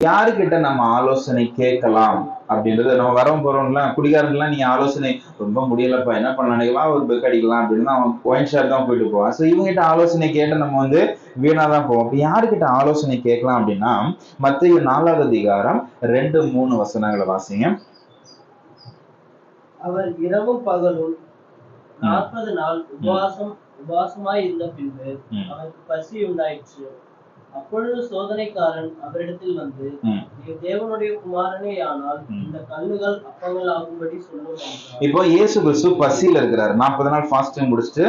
யாருக்கிட்ட நம்ம ஆலோசனை கேட்கலாம் அப்படின்றது நம்ம வரவும் போறோம்லாம் குடிகாரங்களாம் நீங்க ஆலோசனை ரொம்ப முடியலப்பா. என்ன பண்ணலாம் நினைக்கலாம் ஒரு பெக் அடிக்கலாம். அப்படின்னு அவன் ஒயின் ஷாப் தான் போயிட்டு போவான் ஸோ இவங்ககிட்ட ஆலோசனை கேட்டு நம்ம வந்து வீணா தான் போவோம். அப்ப யாருக்கிட்ட ஆலோசனை கேட்கலாம் அப்படின்னா மத்திய நாலாவது அதிகாரம் ரெண்டு மூணு வசனங்களை வாசிங்க. அவர் இரவும் பகலும் நாற்பது நாள் உபவாசம் உபவாசமாய் இருந்த பின்பு. அவருக்கு பசி உண்டாயிற்று. அப்பொழுது சோதனைக்காரன் அவரிடத்தில் வந்து. நீ தேவனுடைய குமாரனே ஆனால். இந்த கல்லுகள் அப்பங்கள் ஆகும்படி சொல்லும். இப்போ இயேசு கிறிஸ்து பசியில இருக்கிறாரு. நாற்பது நாள் ஃபாஸ்டிங் முடிச்சுட்டு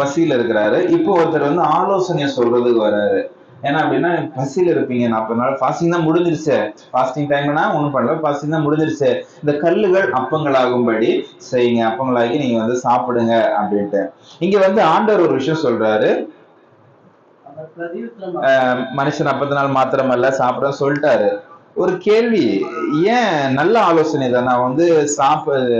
பசியில இருக்கிறாரு. இப்போ ஒருத்தர் வந்து ஆலோசனையை சொல்றதுக்கு வராரு. ஏன்னா அப்படின்னா பசியில இருப்பீங்க. நாற்பது நாள் ஃபாஸ்டிங் தான் முடிஞ்சிருச்சு. ஃபாஸ்டிங் டைம்னா ஒன்றும் பண்ணல. ஃபாஸ்டிங் தான் முடிஞ்சிருச்சு. இந்த கல்லுகள் அப்பங்களாகும்படி செய்யுங்க. அப்பங்களாகி நீங்க வந்து சாப்பிடுங்க அப்படின்ட்டு. இங்க வந்து ஆண்டவர் ஒரு விஷயம் சொல்றாரு. மனுஷன் நாற்பது நாள் மாத்திரம் அல்ல சாப்பிட சொல்லிட்டாரு. ஒரு கேள்வி ஏன் நல்ல ஆலோசனை தான்? நான் வந்து சாப்ப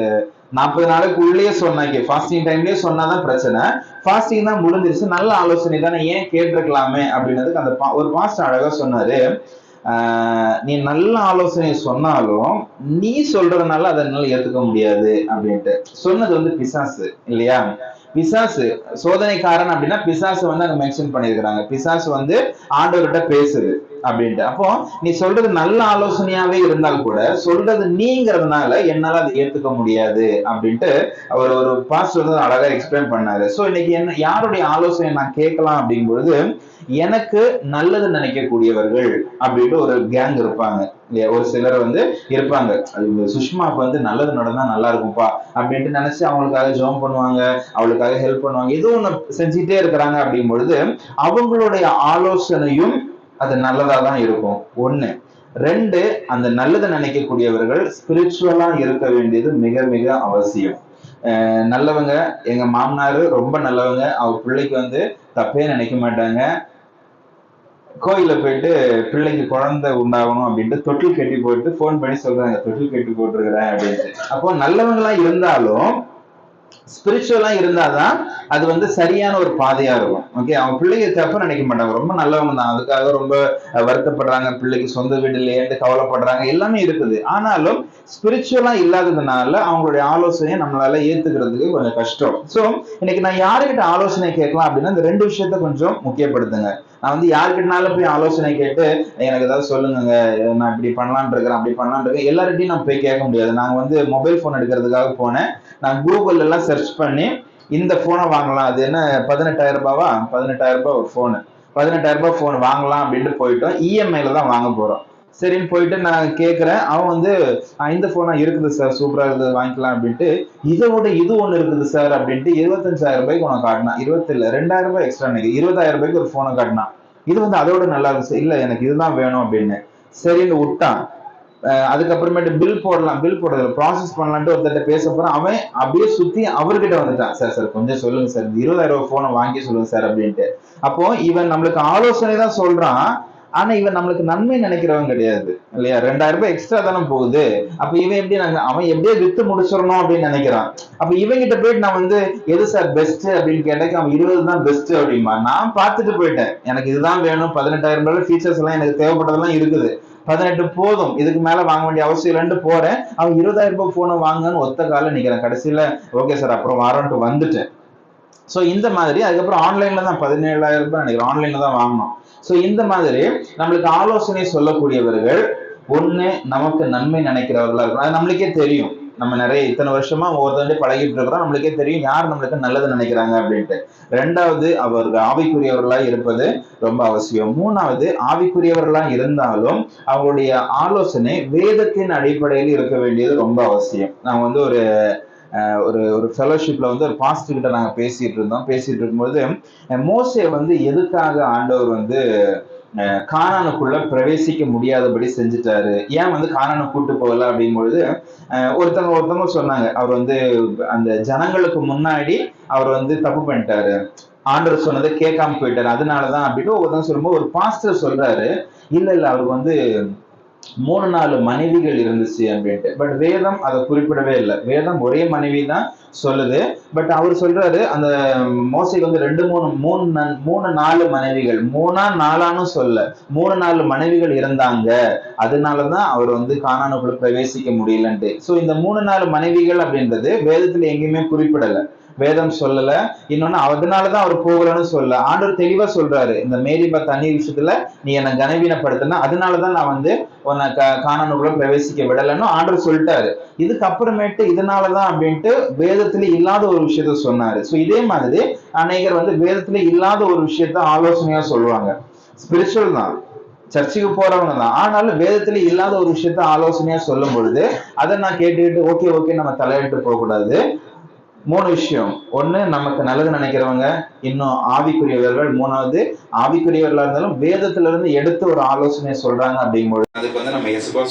நாற்பது நாளுக்கு உள்ளே சொன்னாங்க ஃபாஸ்டிங் டைம்லயே சொன்னாதான் பிரச்சனை. ஃபாஸ்டிங் தான் முடிஞ்சிருச்சு நல்ல ஆலோசனை தானே ஏன் கேட்டிருக்கலாமே அப்படின்றதுக்கு அந்த பா- ஒரு பாஸ்டர் அழகா சொன்னாரு. ஆஹ் நீ நல்ல ஆலோசனை சொன்னாலும் நீ சொல்றதுனால அதை என்னால ஏத்துக்க முடியாது அப்படின்ட்டு. சொன்னது வந்து பிசாசு இல்லையா? பிசாசு சோதனைக்காரன் அப்படின்னா பிசாசு வந்து அங்க மென்ஷன் பண்ணியிருக்கிறாங்க. பிசாசு வந்து ஆண்டவர்கிட்ட பேசுது. அப்படின்ட்டு. அப்போ நீ சொல்றது நல்ல ஆலோசனையாவே இருந்தால் கூட சொல்றது நீங்கிறதுனால என்னால அதை ஏத்துக்க முடியாது அப்படின்ட்டு அவர் ஒரு பாஸ்டர் வந்து அழகா எக்ஸ்பிளைன் பண்ணாரு. சோ இன்னைக்கு என்ன யாருடைய ஆலோசனை நான் கேட்கலாம் அப்படிங்கும் பொழுது எனக்கு நல்லது நினைக்கக்கூடியவர்கள் அப்படின்ட்டு ஒரு கேங் இருப்பாங்க. ஒரு சிலர் வந்து இருப்பாங்க. அது சுஷ்மாவுக்கு வந்து நல்லது நடந்தா நல்லா இருக்கும்ப்பா அப்படின்ட்டு நினைச்சு அவங்களுக்காக ஜெபம் பண்ணுவாங்க அவளுக்காக ஹெல்ப் பண்ணுவாங்க. ஏதோ ஒண்ணு செஞ்சுட்டே இருக்கிறாங்க அப்படிங்கும் பொழுது அவங்களுடைய ஆலோசனையும் அது நல்லதா தான் இருக்கும். ஒண்ணு. ரெண்டு அந்த நல்லதை நினைக்கக்கூடியவர்கள் ஸ்பிரிச்சுவலா இருக்க வேண்டியது மிக மிக அவசியம். அஹ் நல்லவங்க எங்க மாமனார் ரொம்ப நல்லவங்க. அவர் பிள்ளைக்கு வந்து தப்பே நினைக்க மாட்டாங்க. கோயில போயிட்டு பிள்ளைக்கு குழந்தை உண்டாகணும் அப்படின்ட்டு தொட்டில் கட்டி போட்டு ஃபோன் பண்ணி சொல்றாங்க தொட்டில் கட்டி போட்டிருக்கிறேன் அப்படின்ட்டு. அப்போ நல்லவங்களா இருந்தாலும் ஸ்பிரிச்சுவலா இருந்தாதான் அது வந்து சரியான ஒரு பாதையா இருக்கும். ஓகே அவங்க பிள்ளைங்க தப்பு நினைக்க மாட்டாங்க. ரொம்ப நல்லவங்க தான். அதுக்காக ரொம்ப வருத்தப்படுறாங்க. பிள்ளைக்கு சொந்த வீடு இல்லையேன்னு கவலைப்படுறாங்க. எல்லாமே இருக்குது. ஆனாலும் ஸ்பிரிச்சுவலா இல்லாததுனால அவங்களுடைய ஆலோசனையை நம்மளால ஏத்துக்கிறதுக்கு கொஞ்சம் கஷ்டம். ஸோ இன்னைக்கு நான் யாருக்கிட்ட ஆலோசனை கேட்கலாம் அப்படின்னா இந்த ரெண்டு விஷயத்த கொஞ்சம் முக்கியப்படுத்துங்க. நான் வந்து யாருக்கிட்டனால போய் ஆலோசனை கேட்டு எனக்கு ஏதாவது சொல்லுங்க நான் இப்படி பண்ணலான் இருக்கிறேன் அப்படி பண்ணலாம்னு இருக்கேன் எல்லார்கிட்டையும் நான் போய் கேட்க முடியாது. நாங்க வந்து மொபைல் ஃபோன் எடுக்கிறதுக்காக போனேன். நான் கூகுள் எல்லாம் சர்ச் பண்ணி இந்த போனை வாங்கலாம். அது என்ன பதினெட்டாயிரம் ரூபாவா? பதினெட்டாயிரம் ரூபாய் ஒரு ஃபோனு பதினெட்டாயிரம் ரூபாய் ஃபோன் வாங்கலாம் அப்படின்ட்டு போயிட்டோம். இஎம்ஐல தான் வாங்க போறோம். சரின்னு போயிட்டு நான் கேட்குறேன் அவன் வந்து இந்த ஃபோனாக இருக்குது சார் சூப்பராக இருக்குது வாங்கிக்கலாம் அப்படின்ட்டு இதை விட இது ஒன்று இருக்குது சார் அப்படின்ட்டு இருபத்தஞ்சாயிரம் ரூபாய்க்கு உனக்கு காட்டினான். இருபத்தி ரெண்டாயிரம் ரூபாய் எக்ஸ்ட்ரா நினைக்கு இருபதாயிரம் ரூபாய்க்கு ஒரு ஃபோனை காட்டினான். இது வந்து அதோட நல்லா இருக்கு சார் இல்லை எனக்கு இதுதான் வேணும் அப்படின்னு. சரின்னு விட்டான். அதுக்கப்புறமேட்டு பில் போடலாம். பில் போடுறது ப்ராசஸ் பண்ணலான்ட்டு ஒருத்தர்ட்ட பேச போறான். அவன் அப்படியே சுத்தி அவர்கிட்ட வந்துட்டான். சார் சார் கொஞ்சம் சொல்லுங்க சார் இருபதாயிரம் ரூபாய் போனை வாங்கி சொல்லுங்க சார் அப்படின்ட்டு. அப்போ இவன் நம்மளுக்கு ஆலோசனை தான் சொல்றான். ஆனா இவன் நம்மளுக்கு நன்மை நினைக்கிறவன் கிடையாது. இல்லையா? ரெண்டாயிரம் ரூபாய் எக்ஸ்ட்ரா தானே போகுது. அப்ப இவன் எப்படி நாங்க அவன் எப்படியே வித்து முடிச்சிடணும் அப்படின்னு நினைக்கிறான். அப்ப இவங்கிட்ட போயிட்டு நான் வந்து எது சார் பெஸ்ட் அப்படின்னு கேட்டேன் அவன் இருபது தான் பெஸ்ட் அப்படிமா நான் பார்த்துட்டு போயிட்டேன். எனக்கு இதுதான் வேணும். பதினெட்டாயிரம் ரூபாய் ஃபீச்சர்ஸ் எல்லாம் எனக்கு தேவைப்பட்டதெல்லாம் இருக்குது. பதினெட்டு போதும். இதுக்கு மேல வாங்க வேண்டிய அவசியம் இல்லைன்னு போறேன். அவன் இருபதாயிரம் ரூபாய் போனை வாங்கன்னு ஒத்த கால நிக்கிறேன். கடைசியில ஓகே சார் அப்புறம் வாரன்ட்டு வந்துட்டேன். ஸோ இந்த மாதிரி அதுக்கப்புறம் ஆன்லைனில் தான் பதினேழாயிரம் ரூபாய் நினைக்கிறேன். ஆன்லைனில் தான் வாங்கணும். ஸோ இந்த மாதிரி நம்மளுக்கு ஆலோசனை சொல்லக்கூடியவர்கள் ஒன்று நமக்கு நன்மை நினைக்கிறவர்களா இருக்கணும். அது நம்மளுக்கே தெரியும். நம்ம நிறைய இத்தனை வருஷமா ஒவ்வொருத்தருடைய பழகிட்டு இருக்கிறோம். நம்மளுக்கே தெரியும் யார் நம்மளுக்கு நல்லது நினைக்கிறாங்க அப்படின்ட்டு. ரெண்டாவது அவர்கள் ஆவிக்குரியவர்களா இருப்பது ரொம்ப அவசியம். மூணாவது ஆவிக்குரியவர்களா இருந்தாலும் அவங்களுடைய ஆலோசனை வேதத்தின் அடிப்படையில் இருக்க வேண்டியது ரொம்ப அவசியம். நான் வந்து ஒரு ஒரு ஒரு ஃபெலோஷிப்ல வந்து ஒரு பாஸ்டர் கிட்ட நாங்க பேசிட்டு இருந்தோம். பேசிட்டு இருக்கும்போது மோசே வந்து எதுக்காக ஆண்டவர் வந்து அஹ், கானானுக்குள்ள பிரவேசிக்க முடியாதபடி செஞ்சுட்டாரு? ஏன் வந்து கானானை கூட்டு போகல அப்படிங்கும்பொழுது அஹ், ஒருத்தவங்க ஒருத்தவங்க சொன்னாங்க. அவர் வந்து அந்த ஜனங்களுக்கு முன்னாடி அவர் வந்து தப்பு பண்ணிட்டாரு. ஆண்டவர் சொன்னதை கேட்காம போயிட்டாரு. அதனாலதான் அப்படின்னு ஒருத்தவங்க சொல்லும்போது ஒரு பாஸ்டர் சொல்றாரு. இல்ல இல்ல அவருக்கு வந்து மூணு நாலு மனைவிகள் இருந்துச்சு அப்படின்ட்டு. பட் வேதம் அதை குறிப்பிடவே இல்லை. வேதம் ஒரே மனைவி தான் சொல்லுது. பட் அவர் சொல்றாரு அந்த மோசைக்கு வந்து ரெண்டு மூணு மூணு நன்- மூணு நாலு மனைவிகள். மூணா நாலான்னு சொல்ல. மூணு நாலு மனைவிகள் இருந்தாங்க. அதனாலதான் அவர் வந்து காணானுக்குள்ள பிரவேசிக்க முடியலன்ட்டு. சோ இந்த மூணு நாலு மனைவிகள் அப்படின்றது வேதத்துல எங்கேயுமே குறிப்பிடல. வேதம் சொல்லல. இன்னொன்னு அதனாலதான் அவர் போகலன்னு சொல்ல ஆண்டவர் தெளிவா சொல்றாரு. இந்த மேரிபா தண்ணீர் விஷயத்துல நீ என்னை கனவீனப்படுத்தின அதனாலதான் நான் வந்து உன்னை க- கானானுக்குள்ள பிரவேசிக்க விடலைன்னு ஆண்டவர் சொல்லிட்டாரு. இதுக்கப்புறமேட்டு இதனாலதான் அப்படின்ட்டு வேதத்துல இல்லாத ஒரு விஷயத்த சொன்னாரு. சோ இதே மாதிரி அநேகர் வந்து வேதத்துல இல்லாத ஒரு விஷயத்த ஆலோசனையா சொல்லுவாங்க. ஸ்பிரிச்சுவல் தான். சர்ச்சுக்கு போறவங்க தான். ஆனாலும் வேதத்துல இல்லாத ஒரு விஷயத்த ஆலோசனையா சொல்லும் பொழுது அதை நான் கேட்டுக்கிட்டு ஓகே ஓகே நம்ம தலையிட்டு போகக்கூடாது. மூணு விஷயம். ஒண்ணு நமக்கு நல்லது நினைக்கிறவங்க இன்னும் ஆவிக்குரியவர்கள். மூணாவது ஆவிக்குரியவர்களா இருந்தாலும் வேதத்துல இருந்து எடுத்து ஒரு ஆலோசனை சொல்றாங்க அப்படிங்கும்போது அதுக்கு வந்து நம்ம எசுபா